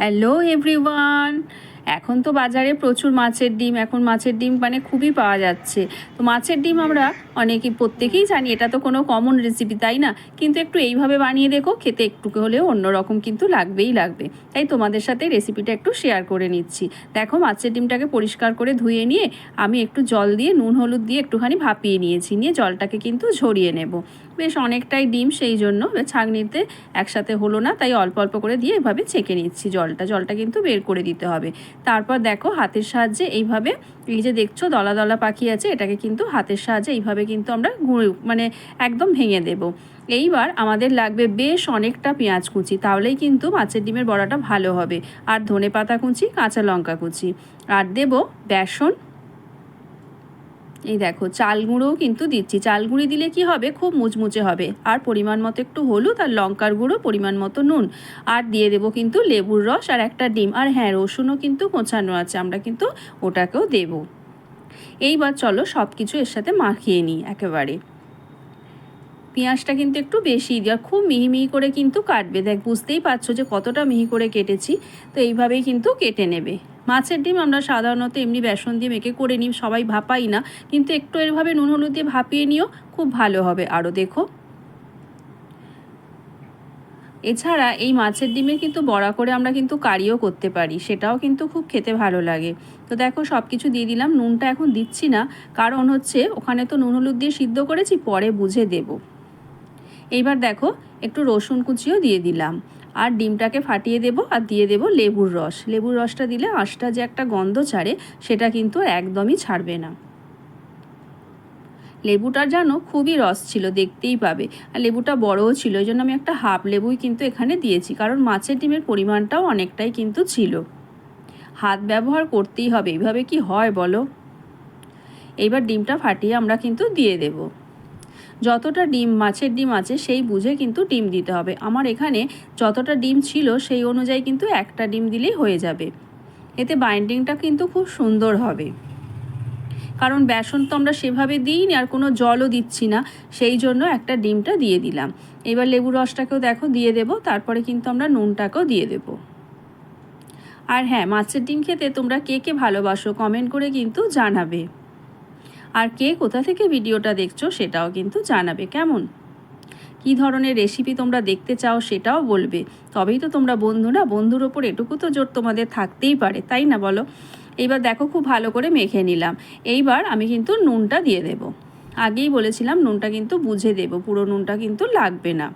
Hello everyone এখন তো বাজারে প্রচুর মাছের ডিম, এখন মাছের ডিম মানে খুবই পাওয়া যাচ্ছে। তো মাছের ডিম আমরা অনেকে প্রত্যেকেই জানি, এটা তো কোনো কমন রেসিপি তাই না? কিন্তু একটু এইভাবে বানিয়ে দেখো, খেতে একটু হলেও অন্যরকম কিন্তু লাগবেই লাগবে। তাই তোমাদের সাথে রেসিপিটা একটু শেয়ার করে নিচ্ছি। দেখো, মাছের ডিমটাকে পরিষ্কার করে ধুয়ে নিয়ে আমি একটু জল দিয়ে, নুন, হলুদ দিয়ে একটুখানি ভাপিয়ে নিয়েছি। নিয়ে জলটাকে কিন্তু ঝরিয়ে নেব। বেশ অনেকটাই ডিম, সেই জন্য ছাঁকনিতে একসাথে হলো না, তাই অল্প অল্প করে দিয়ে এভাবে ছেঁকে নিচ্ছি জলটা। জলটা কিন্তু বের করে দিতে হবে। তারপর দেখো হাতের সাহায্যে এইভাবে এই যে দেখছ দলা দলা পাখি আছে, এটাকে কিন্তু হাতের সাহায্যে এইভাবে কিন্তু আমরা গুঁড়ো মানে একদম ভেঙে দেব। এইবার আমাদের লাগবে বেশ অনেকটা পেঁয়াজ কুচি, তাহলেই কিন্তু মাছের ডিমের বড়াটা ভালো হবে। আর ধনে পাতা কুচি, কাঁচা লঙ্কা কুচি। আর দেব বেসন এই দেখো, চাল গুঁড়োও কিন্তু দিচ্ছি। চাল গুঁড়ি দিলে কি হবে? খুব মুচমুচে হবে। আর পরিমাণ মতো একটু হলুদ আর লঙ্কার গুঁড়ো, পরিমাণ মতো নুন। আর দিয়ে দেবো কিন্তু লেবুর রস আর একটা ডিম। আর হ্যাঁ রসুনও কিন্তু কোচানো আছে, আমরা কিন্তু ওটাকেও দেব। এইবার চলো সব কিছু এর সাথে মাখিয়ে নিই একেবারে। পেঁয়াজটা কিন্তু একটু বেশি দিই, আর খুব মিহি মিহি করে কিন্তু কাটবে। দেখ, বুঝতেই পারছ যে কতটা মিহি করে কেটেছি। তো এইভাবেই কিন্তু কেটে নেবে। মাছের ডিম আমরা সাধারণত এমনি বেসন দিয়ে মেখে করে নিই, সবাই ভাপাই না। কিন্তু একটু এরভাবে নুন, হলুদ দিয়ে ভাপিয়ে নিও, খুব ভালো হবে। আরও দেখো। এছাড়া এই মাছের ডিমের কিন্তু বড়া করে আমরা কিন্তু কারিও করতে পারি, সেটাও কিন্তু খুব খেতে ভালো লাগে। তো দেখো সব কিছু দিয়ে দিলাম, নুনটা এখন দিচ্ছি না, কারণ হচ্ছে ওখানে তো নুন, হলুদ দিয়ে সিদ্ধ করেছি, পরে বুঝে দেব। এইবার দেখো, একটু রসুন কুচিও দিয়ে দিলাম। আর ডিমটাকে ফাটিয়ে দেব আর দিয়ে দেব লেবুর রস। লেবুর রসটা দিলে আঁশটা যে একটা গন্ধ ছাড়ে, সেটা কিন্তু একদমই ছাড়বে না। লেবুটার যেন খুবই রস ছিল, দেখতেই পাবে। আর লেবুটা বড়ও ছিল ওই জন্য আমি একটা হাফ লেবুই কিন্তু এখানে দিয়েছি, কারণ মাছের ডিমের পরিমাণটাও অনেকটাই কিন্তু ছিল। হাত ব্যবহার করতেই হবে এইভাবে কি হয় বলো? এইবার ডিমটা ফাটিয়ে আমরা কিন্তু দিয়ে দেব। যতটা ডিম, মাছের ডিম আছে, সেই বুঝে কিন্তু ডিম দিতে হবে। আমার এখানে যতটা ডিম ছিল, সেই অনুযায়ী কিন্তু একটা ডিম দিলেই হয়ে যাবে। এতে বাইন্ডিংটা কিন্তু খুব সুন্দর হবে। কারণ বেসন তো আমরা সেভাবে দিইনি, আর কোনো জলও দিচ্ছি না। সেই জন্য একটা ডিমটা দিয়ে দিলাম। এবার লেবু রসটাকেও দেখো, দিয়ে দেব। তারপরে কিন্তু আমরা নুনটাকেও দিয়ে দেব। আর হ্যাঁ মাছের ডিম খেতে তোমরা কে কে ভালোবাসো কমেন্ট করে কিন্তু জানাবে। আর কে কোথা থেকে ভিডিওটা দেখছ সেটাও কিন্তু জানাবে, কেমন? কী ধরনের রেসিপি তোমরা দেখতে চাও সেটাও বলবে। তবেই তো তোমরা বন্ধুরা, বন্ধুর ওপর এটুকু তো জোর তোমাদের থাকতেই পারে, তাই না বলো? এইবার দেখো খুব ভালো করে মেখে নিলাম। এইবার আমি কিন্তু নুনটা দিয়ে দেব। আগেই বলেছিলাম নুনটা কিন্তু বুঝে দেব, পুরো নুনটা কিন্তু লাগবে না।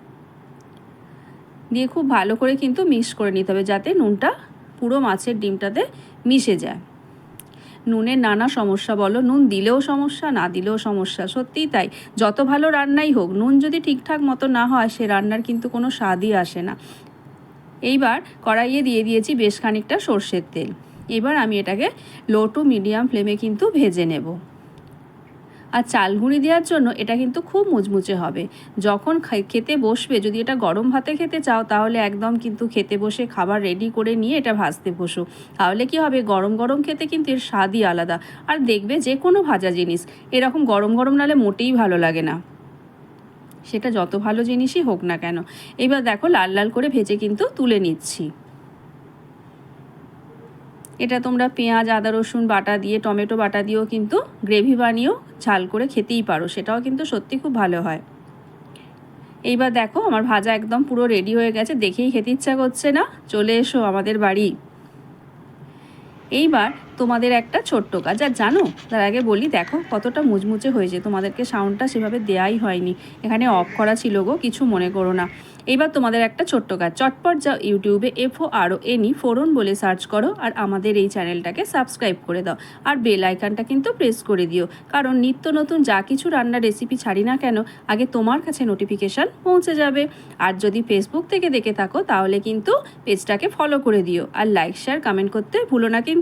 দিয়ে খুব ভালো করে কিন্তু মিক্স করে নিতে হবে যাতে নুনটা পুরো মাছের ডিমটাতে মিশে যায়। নুনের নানা সমস্যা বলো, নুন দিলেও সমস্যা, না দিলেও সমস্যা। সত্যিই তাই। যত ভালো রান্নাই হোক, নুন যদি ঠিকঠাক মতো না হয়, সে রান্নার কিন্তু কোনো স্বাদই আসে না। এইবার কড়াইয়ে দিয়ে দিয়েছি বেশ খানিকটা সর্ষের তেল। এবার আমি এটাকে লো টু মিডিয়াম ফ্লেমে কিন্তু ভেজে নেব। আর চাল গুঁড়ি দেওয়ার জন্য এটা কিন্তু খুব মুচমুচে হবে। যখন খেতে বসবে, যদি এটা গরম ভাতে খেতে চাও, তাহলে একদম কিন্তু খেতে বসে খাবার রেডি করে নিয়ে এটা ভাজতে বসো। তাহলে কি হবে, গরম গরম খেতে কিন্তু এর স্বাদই আলাদা। আর দেখবে যে কোনো ভাজা জিনিস, এরকম গরম গরম নালে মোটেই ভালো লাগে না। সেটা যত ভালো জিনিসই হোক না কেন। এবার দেখো লাল লাল করে ভেজে কিন্তু তুলে নিচ্ছি। এটা তোমরা পেঁয়াজ, আদা, রসুন বাটা দিয়ে, টমেটো বাটা দিয়েও কিন্তু গ্রেভি বানিয়েও ঝাল করে খেতেই পারো। সেটাও কিন্তু সত্যি খুব ভালো হয়। এইবার দেখো আমার ভাজা একদম পুরো রেডি হয়ে গেছে। দেখেই খেতে ইচ্ছা করছে না। চলে এসো আমাদের বাড়ি। এইবার তোমাদের একটা ছোট্ট কাজ। আর জানো, তার আগে বলি, দেখো, কতটা মুচমুচে হয়েছে। তোমাদেরকে সাউন্ডটা সেভাবে দেয়াই হয়নি। এখানে অফ করা ছিল গো, কিছু মনে করো না। এবার তোমাদের একটা ছোট্ট কাজ। চটপট যাও ইউটিউবে এফও আরও এনি ফোরন বলে সার্চ করো, আর আমাদের এই চ্যানেলটাকে সাবস্ক্রাইব করে দাও। আর বেল আইকনটা কিন্তু প্রেস করে দিও। কারণ নিত্য নতুন যা কিছু রান্নার রেসিপি ছাড়ি না কেন, আগে তোমার কাছে নোটিফিকেশান পৌঁছে যাবে। আর যদি ফেসবুক থেকে দেখে থাকো, তাহলে কিন্তু পেজটাকে ফলো করে দিও। আর লাইক শেয়ার কমেন্ট করতে ভুলো না কিন্তু।